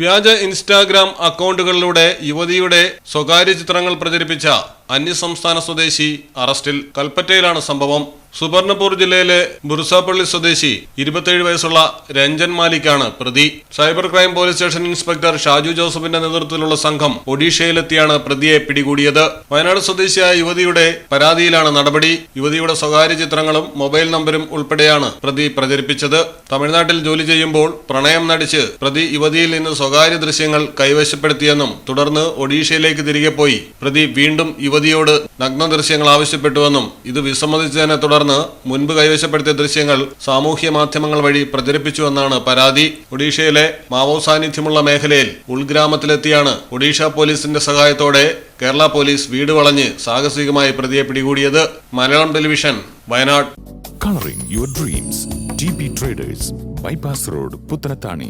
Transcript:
വ്യാജ ഇൻസ്റ്റാഗ്രാം അക്കൗണ്ടുകളിലൂടെ യുവതിയുടെ സ്വകാര്യ ചിത്രങ്ങൾ പ്രചരിപ്പിച്ച അന്യസംസ്ഥാന സ്വദേശി അറസ്റ്റിൽ കൽപ്പറ്റയിലാണ് സംഭവം. സുബർണപൂർ ജില്ലയിലെ ബുർസാപ്പള്ളി സ്വദേശി ഇരുപത്തിയേഴ് വയസ്സുള്ള രഞ്ജൻ മാലിക്കാണ് പ്രതി. Cyber crime police station inspector Shaju ജോസഫിന്റെ നേതൃത്വത്തിലുള്ള സംഘം ഒഡീഷയിലെത്തിയാണ് പ്രതിയെ പിടികൂടിയത്. വയനാട് സ്വദേശിയായ യുവതിയുടെ പരാതിയിലാണ് നടപടി. യുവതിയുടെ സ്വകാര്യ ചിത്രങ്ങളും മൊബൈൽ നമ്പരും ഉൾപ്പെടെയാണ് പ്രതി പ്രചരിപ്പിച്ചത്. തമിഴ്നാട്ടിൽ ജോലി ചെയ്യുമ്പോൾ പ്രണയം നടിച്ച് പ്രതി യുവതിയിൽ നിന്ന് സ്വകാര്യ ദൃശ്യങ്ങൾ കൈവശപ്പെടുത്തിയെന്നും തുടർന്ന് ഒഡീഷയിലേക്ക് തിരികെ പോയി. പ്രതി വീണ്ടും യുവതിയോട് നഗ്ന ദൃശ്യങ്ങൾ ആവശ്യപ്പെട്ടുവെന്നും ഇത് വിസമ്മതിച്ചതിനെ തുടർന്ന് മുൻപ് കൈവശപ്പെടുത്തിയ ദൃശ്യങ്ങൾ സാമൂഹ്യ മാധ്യമങ്ങൾ വഴി പ്രചരിപ്പിച്ചുവെന്നാണ് പരാതി ഒഡീഷയിലെ മാവോ സാന്നിധ്യമുള്ള മേഖലയിൽ ഉൾഗ്രാമത്തിലെത്തിയാണ് ഒഡീഷ പോലീസിന്റെ സഹായത്തോടെ കേരള പോലീസ് വീട് വളഞ്ഞ് സാഹസികമായി പ്രതിയെ പിടികൂടിയത് Malayalam television Wayanad colouring your. TP traders Bypass road Puttanatani.